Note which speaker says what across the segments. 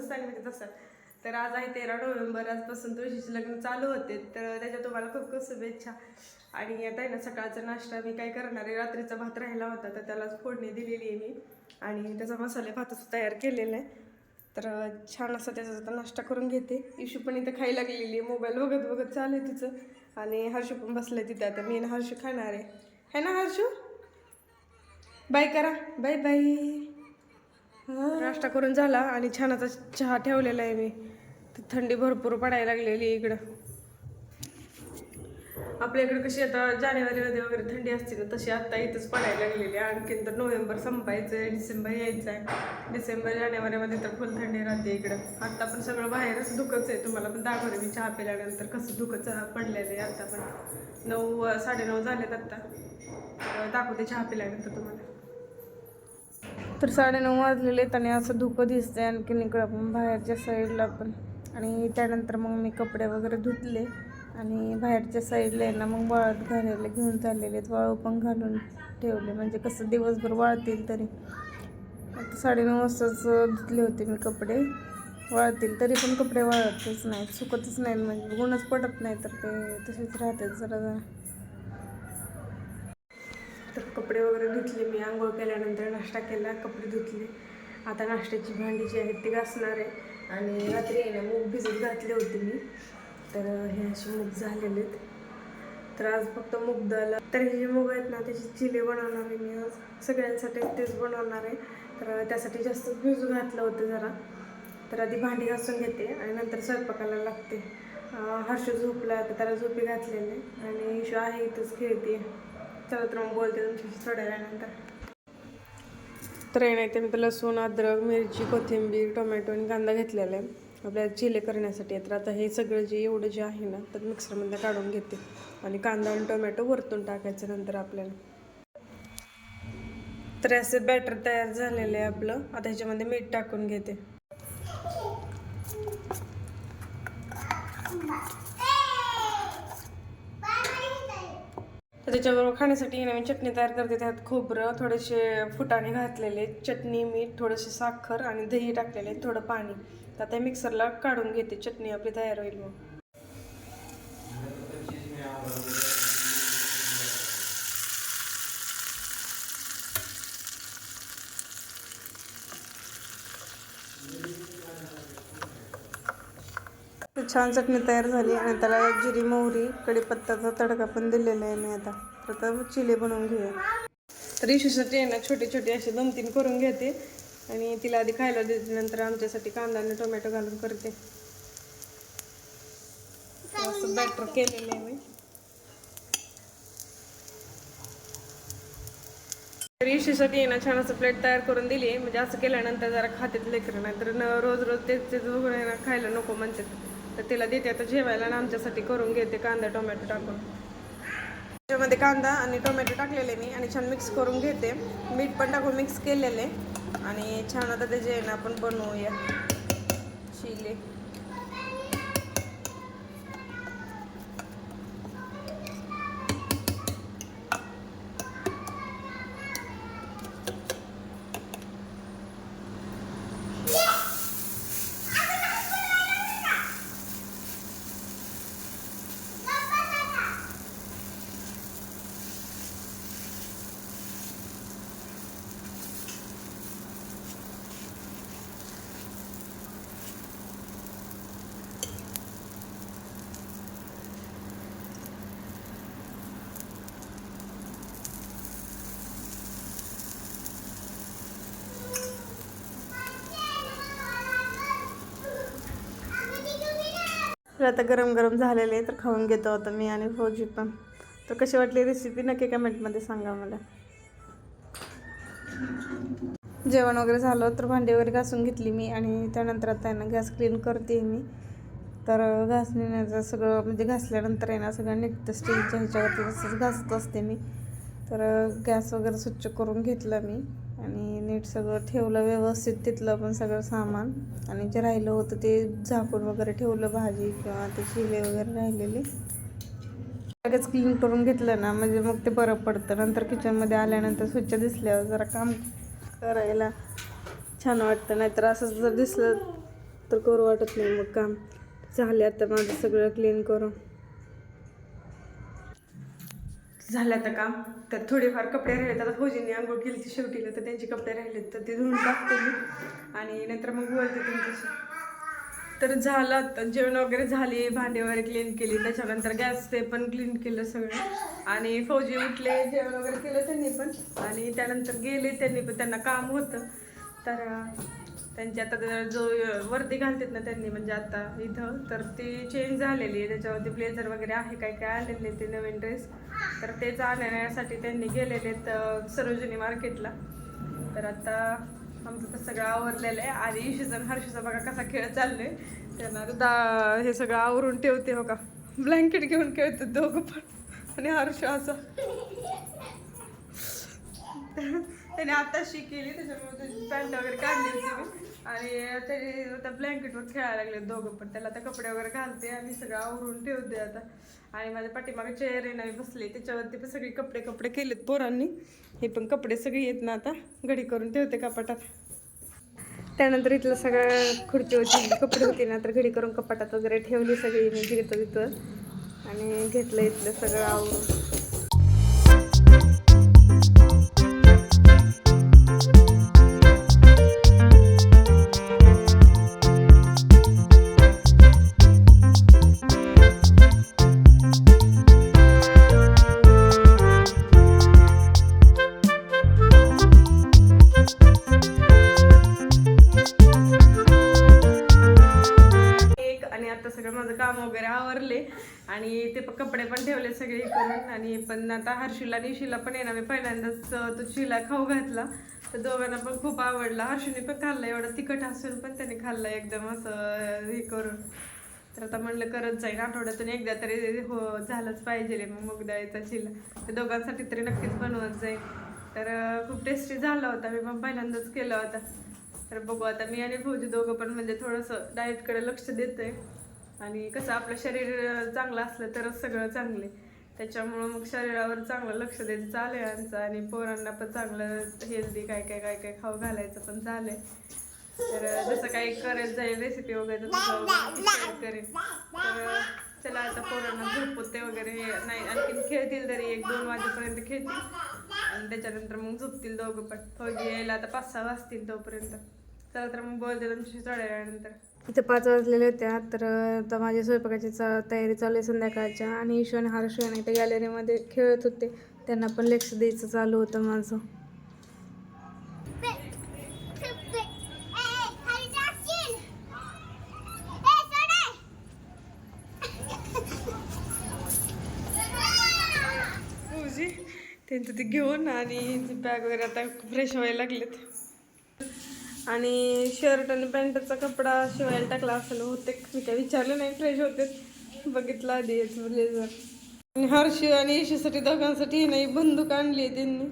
Speaker 1: तुम्ही सर्वजण आणि म्हणजे तर आज आहे तेरा नोव्हेंबर आजपासून तुळशीचे लग्न चालू होते तर त्याच्या तुम्हाला खूप खूप शुभेच्छा. आणि आता आहे ना सकाळचा नाश्ता मी काय करणार आहे रात्रीचा भात राहिला होता तर त्याला फोडणी दिलेली आहे मी. आणि त्याचा मसाले भातच तयार केलेला आहे. तर छान असं त्याचा आता नाश्ता करून घेते. इशू पण इथं खायला गेलेली आहे मोबाईल बघत बघत चालू आहे तिचं. आणि हर्षू पण बसलं तिथं आता मी हर्षू खाणार आहे. है ना हर्षू? बाय करा. Bye bye. नाश्ता करून झाला आणि छानाचा चहा ठेवलेला आहे मी. तर थंडी भरपूर पडायला लागलेली आहे इकडं. आपल्या इकडे कशी आता जानेवारीमध्ये वगैरे थंडी असते ना तशी आत्ता इथंच पडायला लागलेली आहे. आणखीन तर नोव्हेंबर संपायचं आहे डिसेंबर यायचं आहे डिसेंबर जानेवारीमध्ये तर फुल थंडी राहते इकडं. आत्ता पण सगळं बाहेरच धुकंच आहे. तुम्हाला पण दाखवते मी चहा पिल्यानंतर कसं धुकंच पडलेलं आहे. आत्ता पण नऊ साडेनऊ झालेत आत्ता दाखवते चहा पिल्यानंतर तुम्हाला. तर साडेनऊ वाजलेले आहेत आणि असं धुकं दिसतंय आणखीन इकडं पण बाहेरच्या साईडला पण. आणि त्यानंतर मग मी कपडे वगैरे धुतले आणि बाहेरच्या साईडला आहे ना मग वाळत घालायला घेऊन चाललेले आहेत. वाळू पण घालून ठेवले. म्हणजे कसं दिवसभर वाळतील तरी. आता साडेनऊ वाजताच धुतले होते मी कपडे. वाळतील तरी पण कपडे वाळतच नाहीत. सुकतच नाहीत. म्हणजे गुणच पडत नाही तर ते तसेच राहतात जरा जरा. तर कपडे वगैरे धुतले मी आंघोळ केल्यानंतर नाश्ता केला कपडे धुतले. आता नाश्त्याची भांडी जी आहेत ती घासणार आहे. आणि रात्री आहे ना मूग भिजत घातले होते मी. तर हे असे मूग झालेले आहेत. तर आज फक्त मूग डाळ तर हे जे मूग आहेत ना त्याची चिले बनवणार आहे मी आज. सगळ्यांसाठी तेच बनवणार आहे. तर त्यासाठी जास्त भिजू घातलं होतं जरा. तर आधी भांडी घासून घेते आणि नंतर स्वयंपाकाला लागते. हर्ष झोपला तर त्याला झोपी घातलेले आणि शो आहे इथंच खेळते चला तर मग बोलते तुमच्याशी थोड्या वेळानंतर. तर हे मी तर लसूण अद्रक मिरची कोथिंबीर टोमॅटो आणि कांदा घेतलेला आहे. आपल्याला चिले करण्यासाठी तर आता हे सगळं जे एवढं जे आहे ना तर मिक्सरमध्ये काढून घेते. आणि कांदा आणि टोमॅटो वरतून टाकायचं नंतर आपल्याला. तर असे बॅटर तयार झालेलं आहे आपलं. आता ह्याच्यामध्ये मीठ टाकून घेते. तर त्याच्याबरोबर खाण्यासाठी नवीन मी चटणी तयार करते. त्यात खोबरं थोडेसे फुटाणे घातलेले चटणी मीठ थोडेसे साखर आणि दही टाकलेले थोडं पाणी. तर आता मिक्सरला काढून घेते. चटणी आपली तयार होईल मग. छान चटणी तयार झाली आणि त्याला जिरी मोहरी कढीपत्त्याचा तडका पण दिलेला आहे मी आता. तर आता चिले बनवून घेऊया. तर इशूसाठी आहे ना छोटे छोटे असे दोन तीन करून घेते आणि तिला आधी खायला देते नंतर आमच्यासाठी कांदा आणि टोमॅटो घालून करते. असं बॅटर केलेलं आहे मी. तर इशूसाठी ना छान असं प्लेट तयार करून दिली म्हणजे असं केल्यानंतर जरा खात्यात लेकरं नाही तर न रोज रोज तेच तेच बघून आहे ना खायला नको म्हणतात. तर तिला देते आता जेवायला आणि आमच्यासाठी करून घेते कांदा टोमॅटो टाकून. त्याच्यामध्ये कांदा आणि टोमॅटो टाकलेले मी आणि छान मिक्स करून घेते. मीठ पण टाकून मिक्स केलेले. आणि छान आता त्याचे जेवण ना आपण बनवूया. शिले तर आता गरम गरम झालेले आहे तर खाऊन घेतो आता मी आणि फौजी पण. तर कशी वाटली रेसिपी नक्की कमेंटमध्ये सांगा मला. जेवण वगैरे झालं तर भांडी वगैरे घासून घेतली मी आणि त्यानंतर आता आहे ना गॅस क्लीन करते मी. तर घासण्याचं सगळं म्हणजे घासल्यानंतर आहे ना सगळं निघतं स्टीलच्या ह्याच्यावरती तसंच घासत असते मी. तर गॅस वगैरे स्वच्छ करून घेतला मी. आणि नीट सगळं ठेवलं व्यवस्थित तिथलं पण सगळं सामान. आणि जे राहिलं होतं ते झाकून वगैरे ठेवलं भाजी किंवा ते शिले वगैरे राहिलेले. लगेच क्लीन करून घेतलं ना म्हणजे मग ते बरं पडतं. नंतर किचनमध्ये आल्यानंतर स्वच्छ दिसल्यावर जरा काम करायला छान वाटतं. नाहीतर असंच जर दिसलं तर करू वाटत नाही मग काम. झाले आता माझं सगळं क्लीन करून. झालं तर काम. तर थोडेफार कपडे राहिले तर फौजींनी आंघोळ केली ती शेवटीला तर त्यांचे कपडे राहिले तर ते धुवून टाकते मी. आणि नंतर मग बोलते त्यांच्याशी. तर झालं जेवण वगैरे झाली भांडे वगैरे क्लीन केली. त्याच्यानंतर गॅस ते पण क्लीन केलं सगळं. आणि फौजी उठले जेवण वगैरे केलं त्यांनी पण. आणि त्यानंतर गेले त्यांनी पण. त्यांना काम होतं. तर त्यांची आता जो वर्दी घालतात ना त्यांनी म्हणजे आता इथं तर ती चेंज झालेली आहे. त्याच्यावरती ब्लेझर वगैरे आहे. काय काय आलेले ते नवीन ड्रेस तर ते जाण्यासाठी त्यांनी गेलेले आहेत सरोजिनी मार्केटला. तर आता आमचं तर सगळं आवरलेलं आहे. आणि इशीचा हर्षीचा बघा कसा खेळ चाललोय. त्यांना दा हे सगळं आवरून ठेवते हो का. ब्लँकेट घेऊन खेळतात दोघं पण. आणि हर्ष असा. त्याने आताशी केली त्याच्यामुळे पॅन्ट वगैरे काढली होती मी. आणि ते आता ब्लँकेटवर खेळायला लागले दोघं पण. त्याला आता कपडे वगैरे घालते आणि सगळं आवरून ठेवते आता. आणि माझ्या पाठीमागे चेअर आहे बसले बसली त्याच्यावरती पण सगळे कपडे कपडे केलेत पोरांनी. हे पण कपडे सगळे येत ना आता. घडी करून ठेवते कपाटात. त्यानंतर इथलं सगळं खुर्ची होती कपडे होते ना तर घडी करून कपाटात वगैरे ठेवली सगळी मी घेतो तिथं आणि घेतलं इथलं सगळं आवरून. आणि ते कपडे पण ठेवले सगळे करून आणि पण आता हर्षूला शिला पण येणार मी पहिल्यांदाच तो शिला खाऊ घातला. तर दोघांना पण खूप आवडला. हर्षूने पण खाल्ला. एवढं तिखट असून पण त्याने खाल्ला एकदम असं हे करून. तर आता म्हणलं करत जाईल आठवड्यातून एकदा तरी हो झालंच पाहिजे मग मग डाळीचा शिला. ते दोघांसाठी तरी नक्कीच बनवत जाईल तर खूप टेस्टी झाला होता. मी पण पहिल्यांदाच केला होता. तर बघू आता मी आणि भाऊजी दोघं पण म्हणजे थोडंसं डाएटकडे लक्ष देतोय. आणि कसं आपलं शरीर चांगलं असलं तरच सगळं चांगले त्याच्यामुळं मग शरीरावर चांगलं लक्ष द्यायचं चालू आहे आमचं. आणि पोरांना पण चांगलं हेल्दी काय काय काय काय खाऊ घालायचं पण झालं आहे. तर जसं काही करत जाईल रेसिपी वगैरे तसं करेन. तर चला आता पोरांना झोपते वगैरे नाही आणखीन खेळतील तरी एक दोन वाजेपर्यंत खेळतील. आणि त्याच्यानंतर मग झोपतील दोघं पण. फौजी यायला आता पाच सहा वाजतील तोपर्यंत. चला तर मग बोलते तुमची थोड्या वेळानंतर. इथं पाच वाजलेले होत्या तर आता माझ्या स्वयंपाकाची चा- तयारी चालू आहे संध्याकाळच्या. आणि ईश्वर आणि हर्ष आणि त्या गॅलरीमध्ये खेळत होते. त्यांना पण लक्ष द्यायचं चालू होतं माझं. फौजी त्यांचं ते घेऊन आणि बॅग वगैरे आता फ्रेश व्हायला लागलेत. आणि शर्ट आणि पॅन्टचा कपडा शिवायला टाकला असेल होते मी काय विचारलं नाही फ्रेश होते. बघितलं आधी ब्लेझर आणि हर्षी आणि येशूसाठी दोघांसाठी नाही बंदूक आणली आहे त्यांनी.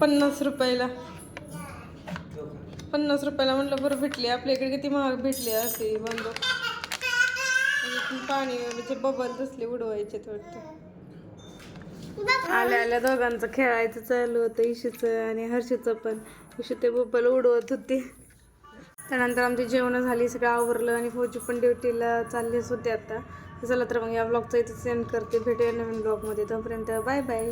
Speaker 1: पन्नास रुपयाला. पन्नास रुपयाला म्हटलं बरं भेटली आपल्या इकडे किती महाग भेटली असे बंदूक. पाणी म्हणजे बबल तसले उडवायचे वाटतं. आल्या आल्या दोघांचं खेळायचं चालू होतं इशीचं आणि हर्षीचं पण. इशी ते बबल उडवत होते. त्यानंतर आमची जेवणं झाली सगळं आवरलं आणि फौजी पण ड्युटीला चाललीच होते आता. चला तर मग या ब्लॉगचं इथं सेंड करते. भेटूया नवीन ब्लॉगमध्ये तोपर्यंत बाय बाय